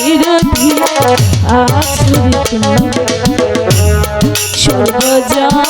ভক্তির আছে সর্বজনে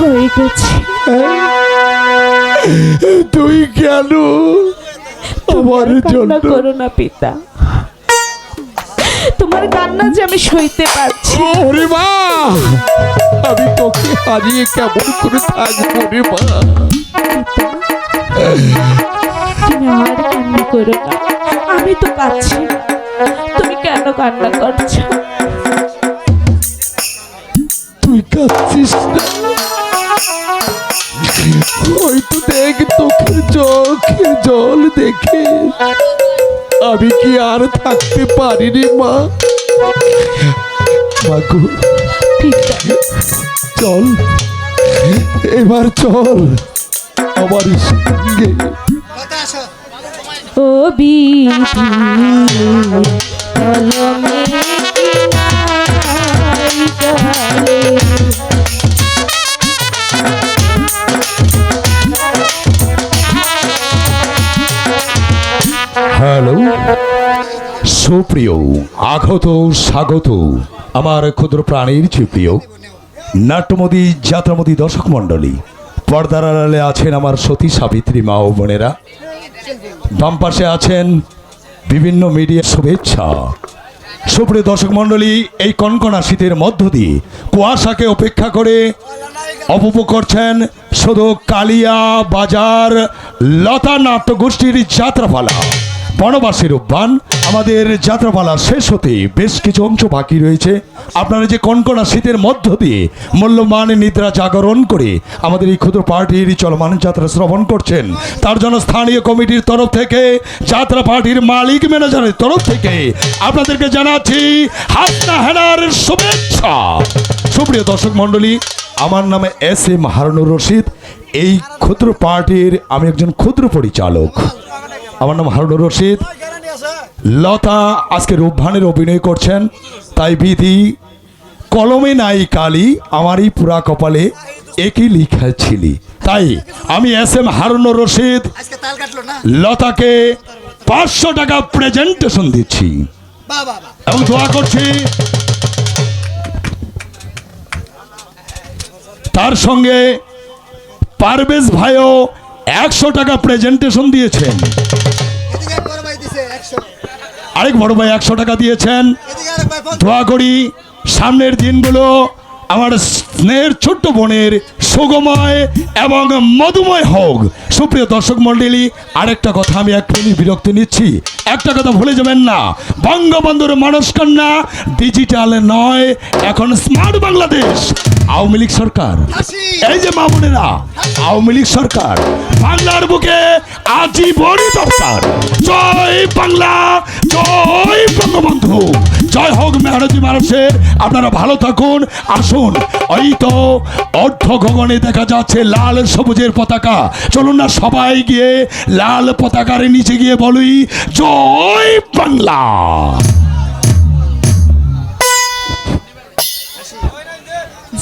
হয়ে গেছে। তুই কেন আমার জন্য? করো না পিতা। তোমার কান্না যে আমি সইতে পারছি। ওরে মা আমি তোকে হারিয়ে কেমন করে থাকব রে মা? তুমি আর কান্না করো না। আমি তো পাচ্ছি। তুমি কেন কান্না করছ? হয়তো দেখ তোকে চোখে জল দেখে আমি কি আর থাকতে পারিনি মা মাগো চল এবার চল আমার সঙ্গে ও বিধি কলমে সুপ্রিয় আগত স্বাগত আমার ক্ষুদ্র প্রাণীর প্রিয়। নাট্যমদী, যাত্রামদী দর্শক মণ্ডলী, পর্দার আড়ালে আছেন আমার সতী সাবিত্রী মা ও বোনেরা। বাম পাশে আছেন বিভিন্ন মিডিয়া শুভেচ্ছা। সুপ্রিয় দর্শক মণ্ডলী, এই কনকনা শীতের মধ্য দিয়ে কুয়াশাকে উপেক্ষা করে অপভোগ করছেন শুধু কালিয়া বাজার লতা নাট্য নাট্যগোষ্ঠীর যাত্রাপালা। বনবাসীর উদ্যান, আমাদের যাত্রাপালা শেষ হতে বেশ কিছু অংশ বাকি রয়েছে। আপনারা যে কনকনা শীতের মধ্য দিয়ে মূল্যবান নিদ্রা জাগরণ করে আমাদের এই ক্ষুদ্র পার্টির চলমান যাত্রা শ্রবণ করছেন, তার জন্য স্থানীয় কমিটির তরফ থেকে, যাত্রা পার্টির মালিক ম্যানেজারের তরফ থেকে আপনাদেরকে জানাচ্ছি হাসনা হেনার শুভেচ্ছা। সুপ্রিয় দর্শক মণ্ডলী, আমার নামে এস এম হারুনুর রশিদ। এই ক্ষুদ্র পার্টির আমি একজন ক্ষুদ্র পরিচালক। আমার নাম হারুনুর রশিদ। লতা আজকে রূপভানের অভিনয় করছেন। তাই বিধি কলমে নাই কালি আমারই পুরা কপালে একই লিখা ছিলি। তাই আমি এস এম হারুনুর রশিদ। লতাকে পাঁচশো টাকা প্রেজেন্টেশন দিচ্ছি। এবং দোয়া করছি। তার সঙ্গে পারভেজ ভাইও একশো টাকা প্রেজেন্টেশন দিয়েছেন। আরেক বড় ভাই একশো টাকা দিয়েছেন। দোয়া করি সামনের দিনগুলো আমার স্নেহের ছোট্ট বোনের সুগময় এবং মধুময় হোক। সুপ্রিয় দর্শক মণ্ডলী আরেকটা কথা আমি এক মিনিট বিরক্তি নিচ্ছি। একটা কথা ভুলে যাবেন না। বঙ্গবন্ধুর মানসকন্যা ডিজিটাল নয় এখন স্মার্ট বাংলাদেশ। আওয়ামী লীগ সরকার। এই যে মামুনেরা, আওয়ামী লীগ সরকার, বাংলার বুকে আজীবনই দরকার। জয় বাংলা, জয় বঙ্গবন্ধু। জয় হোক মেহনতি মানুষের, আপনারা ভালো থাকুন। আসুন ওই তো অর্ধ গগনে দেখা যাচ্ছে লাল সবুজের পতাকা। চলুন না সবাই গিয়ে লাল পতাকার নিচে গিয়ে বলি জয় বাংলা।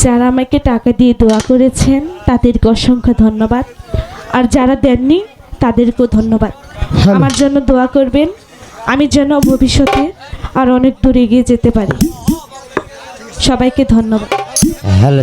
যারা আমাকে টাকা দিয়ে দোয়া করেছেন তাদেরকে অসংখ্য ধন্যবাদ। আর যারা দেননি তাদেরকেও ধন্যবাদ। আমার জন্য দোয়া করবেন আমি যেন ভবিষ্যতে আর অনেক দূর এগিয়ে যেতে পারি। সবাইকে ধন্যবাদ। হ্যালো